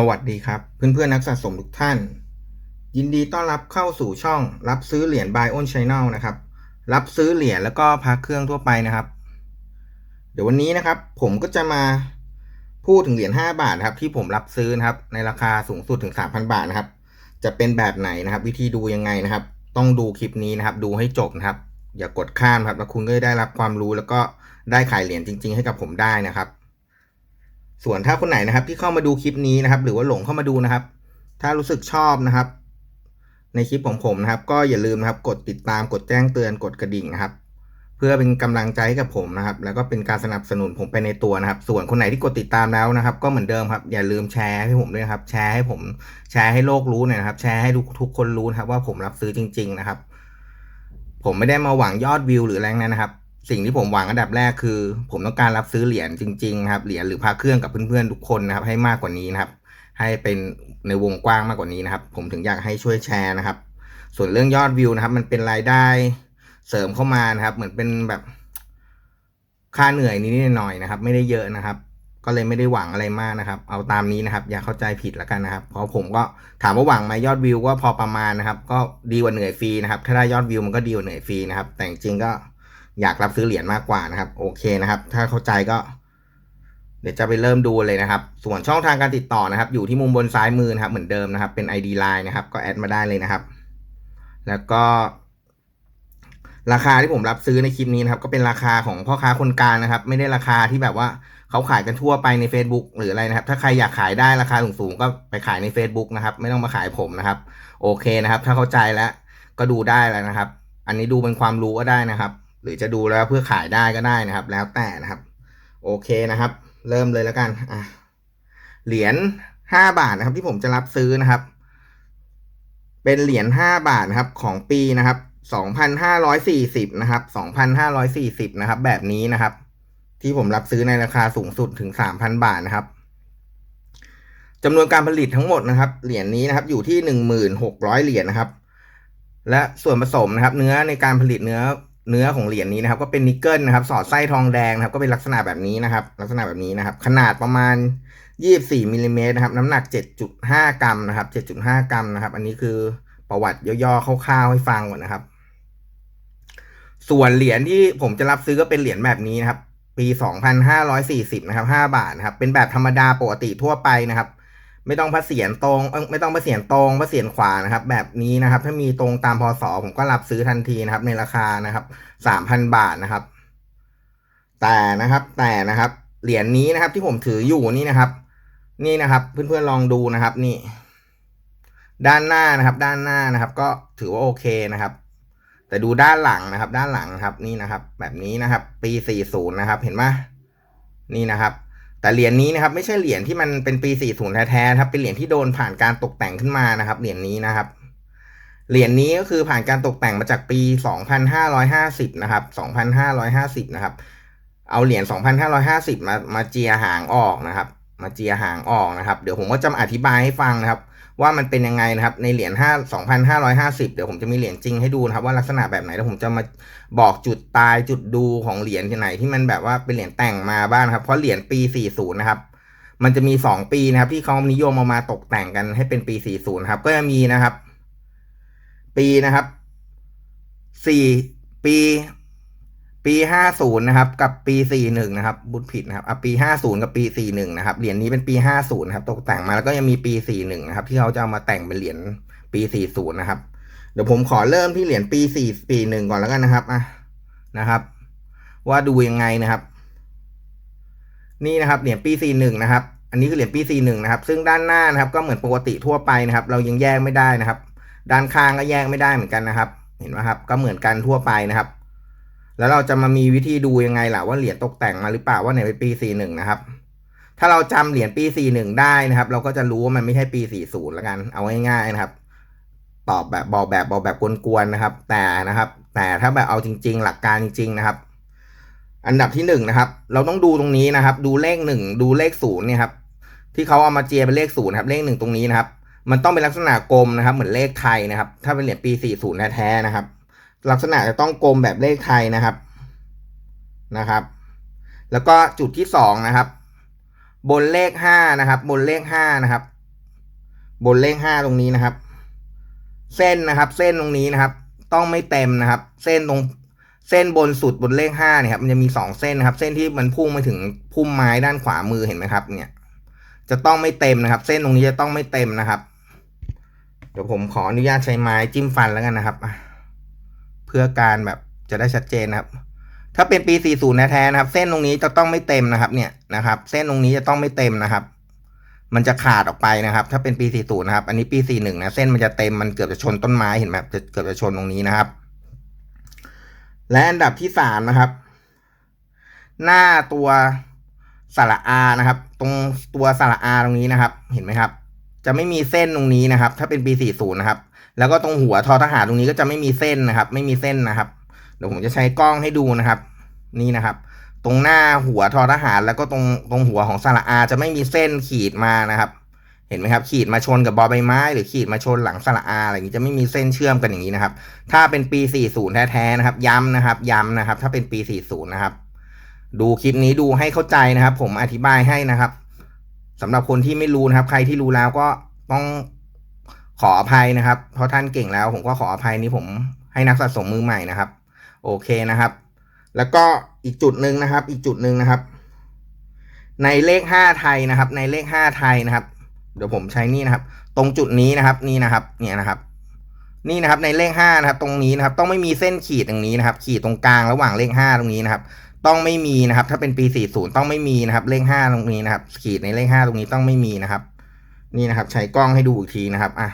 สวัสดีครับ เพื่อนๆนักสะสมทุกท่าน ยินดีต้อนรับเข้าสู่ช่องรับซื้อเหรียญ Buy on Channel นะครับ รับซื้อเหรียญแล้วก็พักเครื่องทั่วไปนะครับ เดี๋ยววันนี้นะครับ ผมก็จะมาพูดถึงเหรียญ5บาทครับ ที่ผมรับซื้อนะครับ ในราคาสูงสุดถึง 3,000 บาทนะครับ จะเป็นแบบไหนนะครับ วิธีดูยังไงนะครับ ต้องดูคลิปนี้นะครับ ดูให้จบนะครับ อย่ากดข้ามครับแล้วคุณก็ได้รับความรู้แล้วก็ได้ขายเหรียญจริง ๆ ให้กับผมได้นะครับ ส่วนถ้าคนไหนนะครับ ที่เข้ามาดูคลิปนี้นะครับ หรือว่าหลงเข้ามาดูนะครับ ถ้ารู้สึกชอบนะครับ ในคลิปของผมนะครับ ก็อย่าลืมนะครับ กดติดตามกดแจ้งเตือนกดกระดิ่งนะครับ เพื่อเป็นกำลังใจให้กับผมนะครับ แล้วก็เป็นการสนับสนุนผมไปในตัวนะครับ ส่วนคนไหนที่กดติดตามแล้วนะครับ ก็เหมือนเดิมครับ อย่าลืมแชร์ให้ผมด้วยครับ แชร์ให้ผมแชร์ให้โลกรู้หน่อยนะครับ แชร์ให้ทุกทุกคนรู้นะครับ ว่าผมรับซื้อจริง ๆ นะครับ ผมไม่ได้มาหวังยอดวิวหรืออะไรนั้นนะครับ สิ่งที่ผมหวังอันดับแรกคือ ผมต้องการรับซื้อเหรียญจริงๆครับเหรียญหรือพาเครื่องกับเพื่อนๆทุกคนนะครับ ให้มากกว่านี้นะครับ ให้เป็นในวงกว้างมากกว่านี้นะครับ ผมถึงอยากให้ช่วยแชร์นะครับ ส่วนเรื่องยอดวิวนะครับ มันเป็นรายได้เสริมเข้ามานะครับ เหมือนเป็นแบบค่าเหนื่อยนิดๆหน่อยๆนะครับ ไม่ได้เยอะนะครับ ก็เลยไม่ได้หวังอะไรมากนะครับ เอาตามนี้นะครับ อย่าเข้าใจผิดแล้วกันนะครับ เพราะผมก็ถามว่าหวังไหมยอดวิวก็พอประมาณนะครับ ก็ดีกว่าเหนื่อยฟรีนะครับ ถ้าได้ยอดวิวมันก็ดีกว่าเหนื่อยฟรีนะครับ แต่จริงก็ อยากรับซื้อเหรียญมากกว่านะครับ โอเคนะครับ ถ้าเข้าใจก็ เดี๋ยวจะไปเริ่มดูเลยนะครับ ส่วนช่องทางการติดต่อนะครับ อยู่ที่มุมบนซ้ายมือนะครับ เหมือนเดิมนะครับ เป็น ID Line นะครับ ก็แอดมาได้เลยนะครับ แล้วก็ ราคาที่ผมรับซื้อในคลิปนี้นะครับ ก็เป็นราคาของพ่อค้าคนกลางนะครับ ไม่ได้ราคาที่แบบว่าเขาขายกันทั่วไปใน Facebook หรืออะไรนะครับ ถ้าใครอยากขายได้ราคาสูงๆก็ไปขายใน Facebook นะครับ ไม่ต้องมาขายผมนะครับ โอเคนะครับ ถ้าเข้าใจแล้วก็ดูได้แล้วนะครับ อันนี้ดูเป็นความรู้ก็ได้นะครับ หรือจะดูแล้วเพื่อขายได้ก็ได้นะครับ แล้วแต่นะครับ โอเคนะครับ เริ่มเลยแล้วกันอะเหรียญห้าบาทนะครับ ที่ผมจะรับซื้อนะครับ เป็นเหรียญห้าบาทนะครับของปีนะครับสองพันห้าร้อยสี่สิบนะครับสองพันห้าร้อยสี่สิบนะครับ แบบนี้นะครับ ที่ผมรับซื้อในราคาสูงสุดถึงสามพันบาทนะครับจำนวนการผลิตทั้งหมดนะครับ เหรียญนี้นะครับ อยู่ที่หนึ่งหมื่นหกร้อยเหรียญนะครับ และส่วนผสมนะครับ เนื้อในการผลิตเนื้อ เนื้อของเหรียญนี้นะครับ ก็เป็นนิกเกิลนะครับ สอดไส้ทองแดงนะครับ ก็เป็นลักษณะแบบนี้นะครับ ลักษณะแบบนี้นะครับ ขนาดประมาณ 24มิลลิเมตรนะครับ น้ำหนัก 7.5 กรัมนะครับ 7.5 กรัมนะครับ อันนี้คือประวัติย่อๆคร่าวๆให้ฟังก่อนนะครับ ส่วนเหรียญที่ผมจะรับซื้อก็เป็นเหรียญแบบนี้นะครับ ปี 2540 นะครับ 5 บาทนะครับ เป็นแบบธรรมดาปกติทั่วไปนะครับ ไม่ต้องพัเสียนตรงเอ้ยไม่ต้องพัเสียนตรงพัเสียนขวานะครับ แบบนี้นะครับ ถ้ามีตรงตามพศผมก็รับซื้อทันทีนะครับ ในราคานะครับ3,000บาทนะครับ แต่นะครับ แต่นะครับ เหรียญนี้นะครับ ที่ผมถืออยู่นี่นะครับ นี่นะครับ เพื่อนๆลองดูนะครับ นี่ ด้านหน้านะครับ ด้านหน้านะครับ ก็ถือว่าโอเคนะครับ แต่ดูด้านหลังนะครับ ด้านหลังครับ นี่นะครับ แบบนี้นะครับ ปี40นะครับ เห็นไหมนี่นะครับ แต่เหรียญนี้นะครับไม่ใช่เหรียญที่มันเป็นปี 40 แท้ๆครับเป็นเหรียญที่โดนผ่านการตกแต่งขึ้นมานะครับเหรียญนี้นะครับเหรียญนี้ก็คือผ่านการตกแต่งมาจากปี 2550 นะครับ 2550 นะครับ เอาเหรียญ 2550 มามาเจียหางออกนะครับ มาเจียหางออกนะครับ เดี๋ยวผมก็จะอธิบายให้ฟังนะครับ ว่ามันเป็นยังไงนะครับในเหรียญ5 2,550 เดี๋ยวผมจะมีเหรียญจริงให้ดูนะครับว่าลักษณะแบบไหนแล้วผมจะมาบอกจุดตายจุดดูของเหรียญที่ไหนที่มันแบบว่าเป็นเหรียญแต่งมาบ้างครับเพราะเหรียญปี 40 นะครับมันจะมี 2 ปีนะครับ ที่เขานิยมเอามาตกแต่งกันให้เป็นปี 40 ครับ ก็จะมีนะครับ ปีนะครับ4ปี ปี50นะครับ กับปี41นะครับ บุตรผิดนะครับอะปี50กับปี41นะครับเหรียญนี้เป็นปี50นะครับ ตกแต่งมาแล้วก็ยังมีปี41นะครับ ที่เขาจะเอามาแต่งเป็นเหรียญปี40นะครับ เดี๋ยวผมขอเริ่มที่เหรียญปี4ปี1ก่อนแล้วกันนะครับอะนะครับ ว่าดูยังไงนะครับ นี่นะครับเหรียญปี41นะครับ อันนี้คือเหรียญปี41นะครับ ซึ่งด้านหน้านะครับ ก็เหมือนปกติทั่วไปนะครับ เรายังแยกไม่ได้นะครับ ด้านข้างก็แยกไม่ได้เหมือนกันนะครับ เห็นไหมครับ ก็เหมือนกันทั่วไปนะครับ แล้วเราจะมามีวิธีดูยังไงล่ะว่าเหรียญตกแต่งมาหรือเปล่าว่าไหนเป็นปี 41 นะครับ ถ้าเราจำเหรียญปี 41 ได้นะครับ เราก็จะรู้ว่ามันไม่ใช่ปี 40แล้วกัน เอาง่ายๆนะครับ ตอบแบบบอกแบบบอกแบบกวนๆนะครับ แต่นะครับ แต่ถ้าแบบเอาจริง ๆ หลักการจริง ๆ นะครับอันดับที่หนึ่งนะครับ เราต้องดูตรงนี้นะครับ ดูเลขหนึ่งดูเลขศูนย์เนี่ยครับ ที่เขาเอามาเจียเป็นเลขศูนย์ครับ เลขหนึ่งตรงนี้นะครับ มันต้องเป็นลักษณะกลมนะครับ เหมือนเลขไทยนะครับ ถ้าเป็นเหรียญปี40แท้ๆนะครับ ลักษณะจะต้องกลมแบบเลขไทยนะครับนะครับ แล้วก็จุดที่สองนะครับ บนเลขห้านะครับ บนเลขห้านะครับ บนเลขห้าตรงนี้นะครับ เส้นนะครับ เส้นตรงนี้นะครับ ต้องไม่เต็มนะครับ เส้นตรงเส้นบนสุดบนเลขห้าเนี่ยครับมันจะมีสองเส้นนะครับ เส้นที่มันพุ่งไปถึงพุ่มไม้ด้านขวามือเห็นไหมครับ เนี่ย จะต้องไม่เต็มนะครับ เส้นตรงนี้จะต้องไม่เต็มนะครับ เดี๋ยวผมขออนุญาตใช้ไม้จิ้มฟันแล้วกันนะครับอะ พื่อการแบบจะได้ชัดเจนนะครับ ถ้าเป็นปี 40แท้ๆนะครับ เส้นตรงนี้จะต้องไม่เต็มนะครับ เนี่ยนะครับ เส้นตรงนี้จะต้องไม่เต็มนะครับ มันจะขาดออกไปนะครับ ถ้าเป็นปี 40 นะครับ อันนี้ปี 41 นะ เส้นมันจะเต็มมันเกือบจะชนต้นไม้เห็นไหมครับจะเกือบจะชนตรงนี้นะครับ และอันดับที่ 3 นะครับ หน้าตัวสระอานะครับ ตรงตัวสระอาตรงนี้นะครับ เห็นไหมครับ จะไม่มีเส้นตรงนี้นะครับ ถ้าเป็นปี 40 นะครับ แล้วก็ตรงหัวทอทหารตรงนี้ก็จะไม่มีเส้นนะครับ ไม่มีเส้นนะครับ เดี๋ยวผมจะใช้กล้องให้ดูนะครับ นี่นะครับ ตรงหน้าหัวทอทหาร แล้วก็ตรงตรงหัวของสระอา จะไม่มีเส้นขีดมานะครับ เห็นไหมครับ ขีดมาชนกับบอใบไม้ หรือขีดมาชนหลังสระอาอะไรอย่างนี้จะไม่มีเส้นเชื่อมกันอย่างนี้นะครับ ถ้าเป็นปี 40 แท้ๆนะครับ ย้ำนะครับ ย้ำนะครับ ถ้าเป็นปี 40 นะครับ ดูคลิปนี้ดูให้เข้าใจนะครับ ผมอธิบายให้นะครับสำหรับคนที่ไม่รู้นะครับ ใครที่รู้แล้วก็ต้อง ขออภัยนะครับ เพราะท่านเก่งแล้วผมก็ขออภัยนี้ผมให้นักสะสมมือใหม่นะครับ โอเคนะครับ แล้วก็อีกจุดหนึ่งนะครับ อีกจุดหนึ่งนะครับ ในเลขห้าไทยนะครับ ในเลขห้าไทยนะครับ เดี๋ยวผมใช้นี่นะครับ ตรงจุดนี้นะครับ นี่นะครับ เนี่ยนะครับ นี่นะครับในเลขห้านะครับ ตรงนี้นะครับ ต้องไม่มีเส้นขีดตรงนี้นะครับ ขีดตรงกลางระหว่างเลขห้าตรงนี้นะครับ ต้องไม่มีนะครับ ถ้าเป็นปี40ต้องไม่มีนะครับ เลขห้าตรงนี้นะครับ ขีดในเลขห้าตรงนี้ต้องไม่มีนะครับ นี่นะครับ ใช้กล้องให้ดูอีกทีนะครับ อะ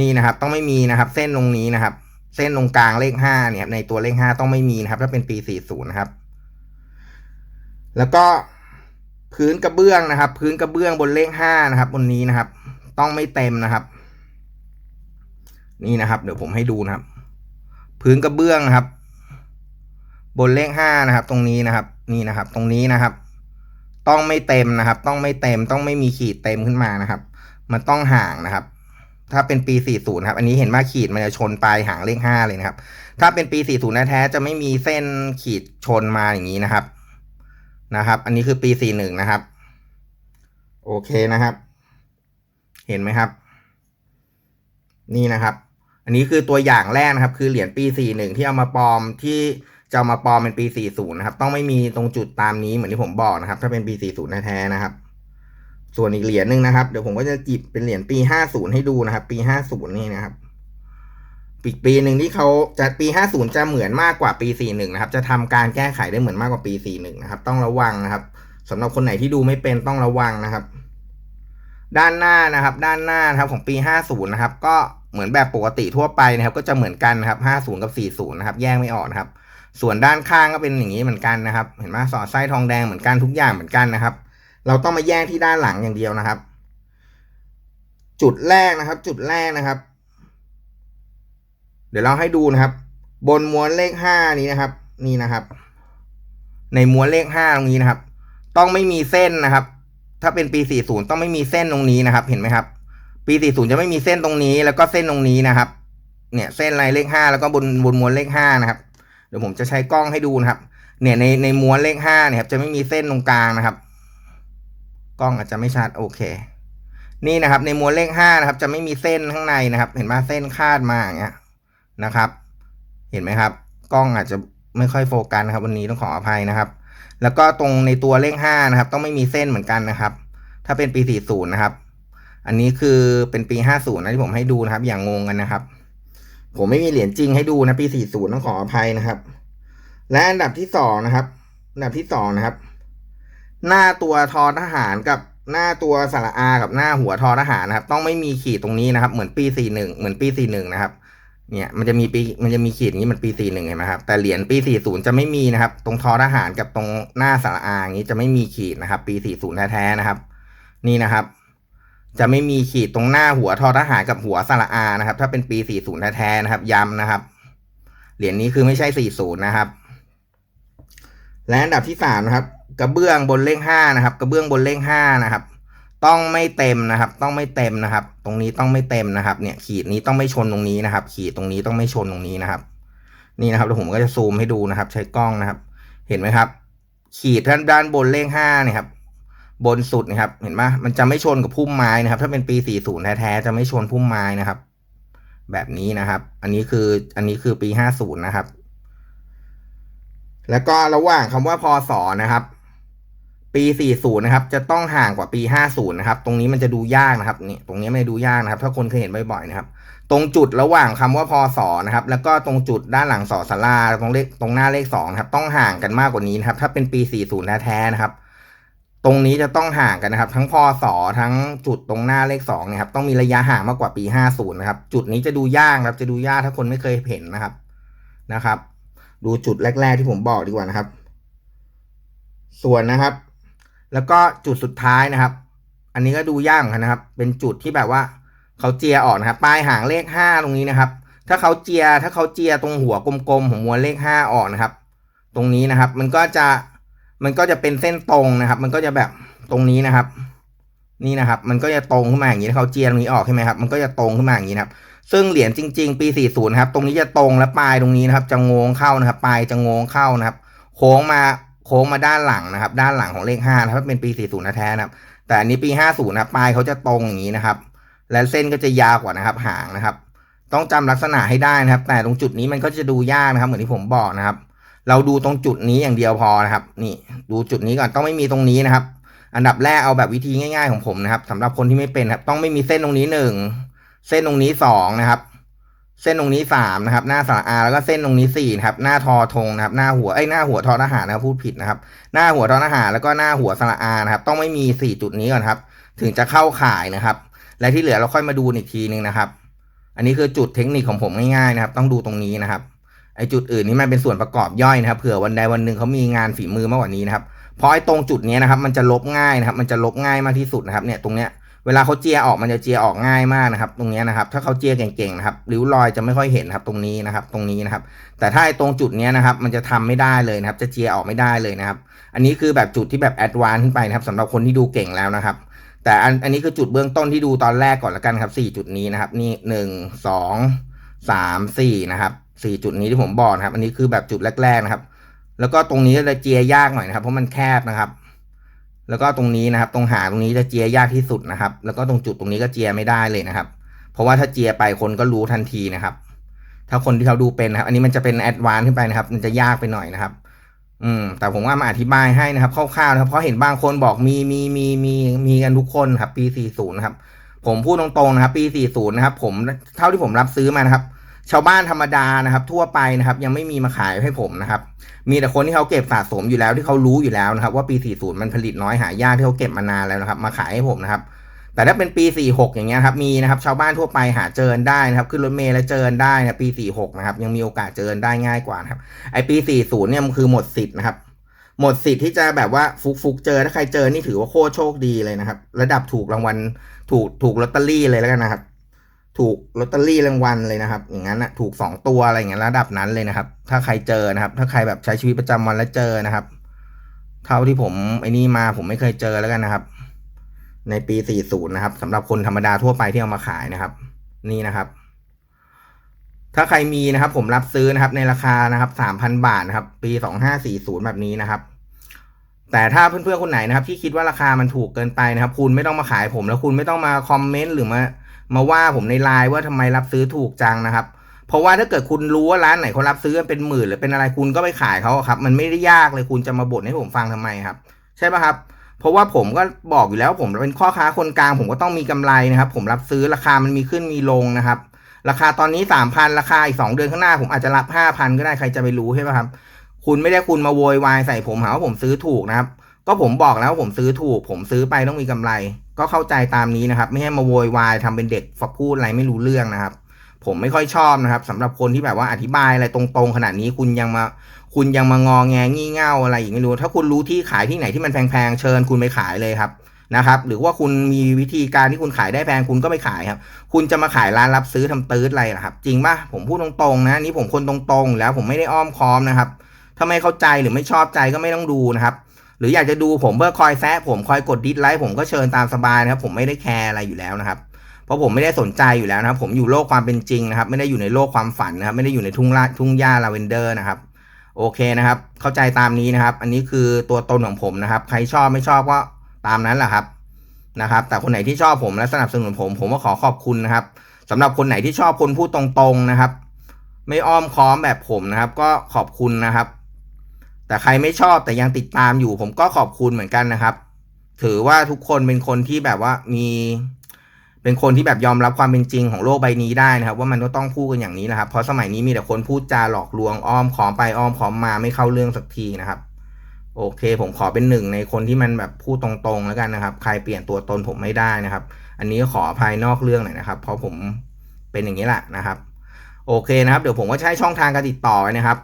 นี่นะครับ ต้องไม่มีนะครับ เส้นตรงนี้นะครับ เส้นตรงกลางเลขห้าเนี่ยในตัวเลขห้าต้องไม่มีนะครับ ถ้าเป็นปี40นะครับ แล้วก็พื้นกระเบื้องนะครับ พื้นกระเบื้องบนเลขห้านะครับ บนนี้นะครับ ต้องไม่เต็มนะครับ นี่นะครับ เดี๋ยวผมให้ดูนะครับ พื้นกระเบื้องนะครับ บนเลขห้านะครับ ตรงนี้นะครับ นี่นะครับ ตรงนี้นะครับ ต้องไม่เต็มนะครับ ต้องไม่เต็ม ต้องไม่มีขีดเต็มขึ้นมานะครับ มันต้องห่างนะครับ ถ้าเป็นปี 40นะครับ อันนี้เห็นว่าขีดมันจะชนปลายหางเลขห้าเลยนะครับ ถ้าเป็นปี 40แท้ๆจะไม่มีเส้นขีดชนมาอย่างนี้นะครับ นะครับ อันนี้คือปี 41 นะครับ โอเคนะครับ เห็นไหมครับ นี่นะครับ อันนี้คือตัวอย่างแรกนะครับ คือเหรียญปี 41 ที่เอามาปลอมที่จะามาปลอมเป็นปี 40 นะครับ ต้องไม่มีตรงจุดตามนี้เหมือนที่ผมบอกนะครับ ถ้าเป็นปี 40 แท้ๆนะครับ ส่วนอีกเหรียญหนึ่งนะครับ เดี๋ยวผมก็จะจิบเป็นเหรียญปี50ให้ดูนะครับ ปี50นี่นะครับอีกปีหนึ่งที่เขาจะปี50จะเหมือนมากกว่าปี41นะครับ จะทำการแก้ไขได้เหมือนมากกว่าปี41นะครับ ต้องระวังนะครับสำหรับคนไหนที่ดูไม่เป็นต้องระวังนะครับ ด้านหน้านะครับ ด้านหน้านะครับของปี50นะครับ ก็เหมือนแบบปกติทั่วไปนะครับ ก็จะเหมือนกันนะครับ50กับ40นะครับ แยกไม่ออกนะครับ ส่วนด้านข้างก็เป็นอย่างนี้เหมือนกันนะครับ เห็นไหมสอดไส้ทองแดงเหมือนกันทุกอย่างเหมือนกันนะครับ เราต้องมาแยกที่ด้านหลังอย่างเดียวนะครับ จุดแรกนะครับ จุดแรกนะครับ เดี๋ยวเราให้ดูนะครับ บนม้วนเลขห้านี้นะครับ นี่นะครับ ในม้วนเลขห้าตรงนี้นะครับ ต้องไม่มีเส้นนะครับ ถ้าเป็นปี40ต้องไม่มีเส้นตรงนี้นะครับ เห็นไหมครับ ปี40จะไม่มีเส้นตรงนี้ แล้วก็เส้นตรงนี้นะครับ เนี่ยเส้นลายเลขห้าแล้วก็บนบนม้วนเลขห้านะครับ เดี๋ยวผมจะใช้กล้องให้ดูนะครับ เนี่ยในในม้วนเลขห้าเนี่ยครับจะไม่มีเส้นตรงกลางนะครับ กล้องอาจจะไม่ชัดโอเค นี่นะครับ ในม้วนเลขห้านะครับ จะไม่มีเส้นข้างในนะครับ เห็นไหมเส้นคาดมาอย่างเงี้ยนะครับ เห็นไหมครับ กล้องอาจจะไม่ค่อยโฟกัสนะครับ วันนี้ต้องขออภัยนะครับ แล้วก็ตรงในตัวเลขห้านะครับ ต้องไม่มีเส้นเหมือนกันนะครับ ถ้าเป็นปีสี่ศูนย์นะครับ อันนี้คือเป็นปีห้าศูนย์นะที่ผมให้ดูนะครับ อย่างงงกันนะครับ ผมไม่มีเหรียญจริงให้ดูนะปีสี่ศูนย์ต้องขออภัยนะครับ และอันดับที่สองนะครับ อันดับที่สองนะครับ หน้าตัวทอทหารกับหน้าตัวสระอากับหน้าหัวทอทหารนะครับ ต้องไม่มีขีดตรงนี้นะครับ เหมือนปีสี่หนึ่งเหมือนปีสี่หนึ่งนะครับ เนี่ยมันจะมีปีมันจะมีขีดอย่างนี้มันปีสี่หนึ่งเห็นไหมครับแต่เหรียญปีสี่ศูนย์จะไม่มีนะครับ ตรงทอทหารกับตรงหน้าสระอาอย่างนี้จะไม่มีขีดนะครับ ปีสี่ศูนย์แท้ๆนะครับ นี่นะครับ จะไม่มีขีดตรงหน้าหัวทอทหารกับหัวสระอานะครับ ถ้าเป็นปีสี่ศูนย์แท้ๆนะครับ ย้ำนะครับ เหรียญนี้คือไม่ใช่สี่ศูนย์นะครับ และอันดับที่สามนะครับ กระเบื้องบนเลขห้านะครับ กระเบื้องบนเลขห้านะครับ ต้องไม่เต็มนะครับ ต้องไม่เต็มนะครับ ตรงนี้ต้องไม่เต็มนะครับ เนี่ยขีดนี้ต้องไม่ชนตรงนี้นะครับ ขีดตรงนี้ต้องไม่ชนตรงนี้นะครับ นี่นะครับแล้วผมก็จะซูมให้ดูนะครับ ใช้กล้องนะครับ เห็นไหมครับ ขีดด้านด้านบนเลขห้าเนี่ยครับบนสุดนะครับ เห็นไหมมันจะไม่ชนกับพุ่มไม้นะครับ ถ้าเป็นปี 40 แท้ๆจะไม่ชนพุ่มไม้นะครับ แบบนี้นะครับ อันนี้คืออันนี้คือปี 50 นะครับ แล้วก็ระหว่างคำว่าพศนะครับ ปี 40 นะครับ จะต้องห่างกว่าปี 50 นะครับ ตรงนี้มันจะดูยากนะครับนี่ตรงนี้ไม่ดูยากนะครับ ถ้าคนเคยเห็นบ่อยๆนะครับ ตรงจุดระหว่างคำว่าพศนะครับ แล้วก็ตรงจุดด้านหลังสอสาราตรงเลขตรงหน้าเลขสองนะครับ ต้องห่างกันมากกว่านี้นะครับ ถ้าเป็นปี 40 แท้ๆนะครับ ตรงนี้จะต้องห่างกันนะครับ ทั้งพศทั้งจุดตรงหน้าเลขสองนะครับ ต้องมีระยะห่างมากกว่าปี 50 นะครับ จุดนี้จะดูยากครับ จะดูยากถ้าคนไม่เคยเห็นนะครับ นะครับ ดูจุดแรก ๆที่ผมบอกดีกว่านะครับ ส่วนนะครับ แล้วก็จุดสุดท้ายนะครับ อันนี้ก็ดูยากนะครับ เป็นจุดที่แบบว่าเขาเจียออกนะครับ ปลายหางเลขห้าตรงนี้นะครับ ถ้าเขาเจียถ้าเขาเจียตรงหัวกลมๆของมวลเลขห้าออกนะครับ ตรงนี้นะครับ มันก็จะมันก็จะเป็นเส้นตรงนะครับ มันก็จะแบบตรงนี้นะครับ นี่นะครับ มันก็จะตรงขึ้นมาอย่างนี้ถ้าเขาเจียตรงนี้ออกใช่ไหมครับ มันก็จะตรงขึ้นมาอย่างนี้นะครับ ซึ่งเหรียญจริง ๆ ปี 40 นะครับ ตรงนี้จะตรงและปลายตรงนี้นะครับ จะงงเข้านะครับ ปลายจะงงเข้านะครับ โค้งมา โค้งมาด้านหลังนะครับ ด้านหลังของเลข5นะครับเป็นปี40แท้นะครับ แต่อันนี้ปี50นะครับปลายเขาจะตรงอย่างนี้นะครับ และเส้นก็จะยาวกว่านะครับ หางนะครับ ต้องจำลักษณะให้ได้นะครับ แต่ตรงจุดนี้มันก็จะดูยากนะครับ เหมือนที่ผมบอกนะครับ เราดูตรงจุดนี้อย่างเดียวพอนะครับ นี่ดูจุดนี้ก่อนต้องไม่มีตรงนี้นะครับ อันดับแรกเอาแบบวิธีง่าย ๆของผมนะครับสำหรับคนที่ไม่เป็นครับ ต้องไม่มีเส้นตรงนี้หนึ่งเส้นตรงนี้สองนะครับ เส้นตรงนี้สามนะครับ หน้าสระอาแล้วก็เส้นตรงนี้สี่นะครับ หน้าทอทงนะครับ หน้าหัวเอ้ยหน้าหัวทอทหารนะครับพูดผิดนะครับ หน้าหัวทอทหารแล้วก็หน้าหัวสระอานะครับ ต้องไม่มีสี่จุดนี้ก่อนครับ ถึงจะเข้าข่ายนะครับ และที่เหลือเราค่อยมาดูอีกทีนึงนะครับ อันนี้คือจุดเทคนิคของผมง่ายๆนะครับ ต้องดูตรงนี้นะครับไอจุดอื่นนี่มันเป็นส่วนประกอบย่อยนะครับเผื่อวันใดวันหนึ่งเขามีงานฝีมือมากกว่านี้นะครับเพราะไอ้ตรงจุดนี้นะครับ มันจะลบง่ายนะครับ มันจะลบง่ายมากที่สุดนะครับ เนี่ยตรงเนี้ย เวลาเขาเจียออกมันจะเจียออกง่ายมากนะครับ ตรงนี้นะครับ ถ้าเขาเจียเก่งๆนะครับริ้วรอยจะไม่ค่อยเห็นครับ ตรงนี้นะครับ ตรงนี้นะครับ แต่ถ้าไอ้ตรงจุดนี้นะครับ มันจะทำไม่ได้เลยนะครับ จะเจียออกไม่ได้เลยนะครับ อันนี้คือแบบจุดที่แบบแอดวานซ์ขึ้นไปนะครับสำหรับคนที่ดูเก่งแล้วนะครับ แต่อันอันนี้คือจุดเบื้องต้นที่ดูตอนแรกก่อนละกันครับสี่จุดนี้นะครับ นี่หนึ่งสองสามสี่นะครับสี่จุดนี้ที่ผมบอกนะครับ อันนี้คือแบบจุดแรกๆนะครับ แล้วก็ตรงนี้จะเจียยากหน่อยนะครับ เพราะมันแคบนะครับ แล้วก็ตรงนี้นะครับ ตรงหางตรงนี้จะเจียยากที่สุดนะครับ แล้วก็ตรงจุดตรงนี้ก็เจียไม่ได้เลยนะครับ เพราะว่าถ้าเจียไปคนก็รู้ทันทีนะครับ ถ้าคนที่เขาดูเป็นนะครับ อันนี้มันจะเป็นแอดวานซ์ขึ้นไปนะครับ มันจะยากไปหน่อยนะครับ อืม แต่ผมว่ามาอธิบายให้นะครับคร่าวๆนะครับ เพราะเห็นบางคนบอกมีมีมีมีมีกันทุกคนครับ ปี40นะครับ ผมพูดตรงๆนะครับ ปี40นะครับ ผมเท่าที่ผมรับซื้อมานะครับ ชาวบ้านธรรมดานะครับ ทั่วไปนะครับ ยังไม่มีมาขายให้ผมนะครับ มีแต่คนที่เขาเก็บสะสมอยู่แล้วที่เขารู้อยู่แล้วนะครับ ว่าปี 40 มันผลิตน้อยหายากที่เขาเก็บมานานแล้วนะครับ มาขายให้ผมนะครับ แต่ถ้าเป็นปี 46 อย่างเงี้ยครับมีนะครับ ชาวบ้านทั่วไปหาเจอได้นะครับขึ้นรถเมล์แล้วเจอได้นะปี 46 นะครับ ยังมีโอกาสเจอได้ง่ายกว่านะครับไอปี 40 เนี่ยมันคือหมดสิทธิ์นะครับหมดสิทธิ์ที่จะแบบว่าฟุกฟุกๆเจอถ้าใครเจอนี่ถือว่าโคตรโชคดีเลยนะครับ ระดับถูกรางวัลถูกถูกลอตเตอรี่เลยแล้วกันนะครับ ถูกลอตเตอรี่รางวัลเลยนะครับ อย่างนั้นนะถูกสองตัวอะไรอย่างเงี้ยระดับนั้นเลยนะครับ ถ้าใครเจอนะครับ ถ้าใครแบบใช้ชีวิตประจำวันแล้วเจอนะครับ เท่าที่ผมไอ้นี่มาผมไม่เคยเจอแล้วกันนะครับ ในปี40นย์นะครับสำหรับคนธรรมดาทั่วไปที่เอามาขายนะครับ นี่นะครับ ถ้าใครมีนะครับ ผมรับซื้อนะครับ ในราคานะครับ3,000บาทนะครับ ปี2540แบบนี้นะครับแต่ถ้าเพื่อนๆคนไหนนะครับ ที่คิดว่าราคามันถูกเกินไปนะครับ คุณไม่ต้องมาขายผมแล้วคุณไม่ต้องมาคอมเมนต์หรือมา มาว่าผมในไลน์ว่าทำไมรับซื้อถูกจังนะครับ เพราะว่าถ้าเกิดคุณรู้ว่าร้านไหนเขารับซื้อเป็นหมื่นหรือเป็นอะไรคุณก็ไปขายเขาครับ มันไม่ได้ยากเลยคุณจะมาบ่นให้ผมฟังทำไมครับ ใช่ปะครับ เพราะว่าผมก็บอกอยู่แล้วผมเป็นข้อค้าคนกลาง ผมก็ต้องมีกำไรนะครับ ผมรับซื้อราคามันมีขึ้นมีลงนะครับ ราคาตอนนี้สามพันราคาอีกสองเดือนข้างหน้า ผมอาจจะรับห้าพันก็ได้ใครจะไปรู้ใช่ปะครับ คุณไม่ได้คุณมาโวยวายใส่ผมหาว่าผมซื้อถูกนะครับ ก็ผมบอกแล้วว่าผมซื้อถูก ผมซื้อไปต้องมีกำไร ก็เข้าใจตามนี้นะครับ ไม่ให้มาโวยวายทำเป็นเด็กฟักพูดอะไรไม่รู้เรื่องนะครับ ผมไม่ค่อยชอบนะครับสำหรับคนที่แบบว่าอธิบายอะไรตรงๆ ขนาดนี้คุณยังมา คุณยังมางอแงงี่เง่าอะไรอย่างไม่รู้ ถ้าคุณรู้ที่ขายที่ไหนที่มันแพงๆเชิญคุณไปขายเลยครับนะครับ หรือว่าคุณมีวิธีการที่คุณขายได้แพงคุณก็ไปขายครับ คุณจะมาขายร้านรับซื้อทำตื้ดอะไรล่ะครับ จริงป่ะผมพูดตรงๆนะนี่ผมคนตรงๆ แล้วผมไม่ได้อ้อมค้อมนะครับถ้าไม่เข้าใจหรือไม่ชอบใจก็ไม่ต้องดูนะครับ หรืออยากจะดูผมเพื่อคอยแซะผมคอยกดดิสไลค์ผมก็เชิญตามสบายนะครับ ผมไม่ได้แคร์อะไรอยู่แล้วนะครับ เพราะผมไม่ได้สนใจอยู่แล้วนะครับ ผมอยู่โลกความเป็นจริงนะครับ ไม่ได้อยู่ในโลกความฝันนะครับ ไม่ได้อยู่ในทุ่งลาทุ่งหญ้าลาเวนเดอร์นะครับ โอเคนะครับ เข้าใจตามนี้นะครับ อันนี้คือตัวตนของผมนะครับ ใครชอบไม่ชอบก็ตามนั้นแหละครับนะครับ แต่คนไหนที่ชอบผมและสนับสนุนผม ผมก็ขอขอบคุณนะครับสำหรับคนไหนที่ชอบคนพูดตรงๆนะครับ ไม่อ้อมค้อมแบบผมนะครับ ก็ขอบคุณนะครับ แต่ใครไม่ชอบแต่ยังติดตามอยู่ ผมก็ขอบคุณเหมือนกันนะครับ ถือว่าทุกคนเป็นคนที่แบบว่ามี เป็นคนที่แบบยอมรับความเป็นจริงของโลกใบนี้ได้นะครับ ว่ามันก็ต้องพูดกันอย่างนี้นะครับ เพราะสมัยนี้มีแต่คนพูดจาหลอกลวงอ้อมขอมไปอ้อมขอมมาไม่เข้าเรื่องสักทีนะครับ โอเค ผมขอเป็นหนึ่งในคนที่มันแบบพูดตรงๆแล้วกันนะครับ ใครเปลี่ยนตัวตนผมไม่ได้นะครับ อันนี้ขออภัยนอกเรื่องหน่อยนะครับ เพราะผมเป็นอย่างนี้แหละนะครับ โอเคนะครับ เดี๋ยวผมก็ใช้ช่องทางการติดต่อนะครับ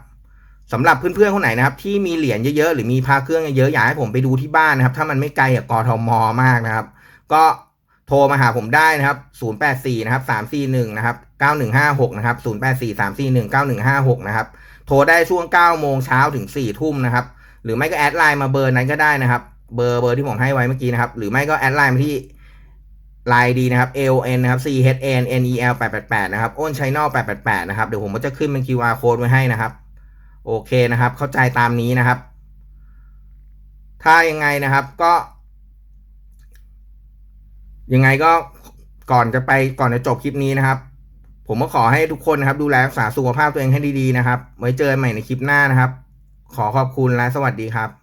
สำหรับเพื่อนๆคนไหนนะครับที่มีเหรียญเยอะๆหรือมีพาเครื่องเยอะๆอยากให้ผมไปดูที่บ้านนะครับ ถ้ามันไม่ไกลกับกทมมากนะครับ ก็โทรมาหาผมได้นะครับ 084 นะครับ 341 นะครับ 9156 นะครับ 084 341 9156 นะครับ โทรได้ช่วง 9 โมงเช้าถึง 4 ทุ่มนะครับ หรือไม่ก็แอดไลน์มาเบอร์นั้นก็ได้นะครับ เบอร์เบอร์ที่ผมให้ไว้เมื่อกี้นะครับ หรือไม่ก็แอดไลน์มาที่ไลน์ดีนะครับ L N นะครับ C H N N E L 888 นะครับ อ้นชัยนอล888 นะครับ เดี๋ยวผมก็จะขึ้นเป็น QR code ไว้ให้นะครับ โอเคนะครับ เข้าใจตามนี้นะครับ ถ้ายังไงนะครับก็ ยังไงก็ก่อนจะไปก่อนจะจบคลิปนี้นะครับ ผมก็ขอให้ทุกคนนะครับ ดูแลรักษาสุขภาพตัวเองให้ดีๆนะครับ ไว้เจอกันใหม่ในคลิปหน้านะครับ ขอขอบคุณและสวัสดีครับ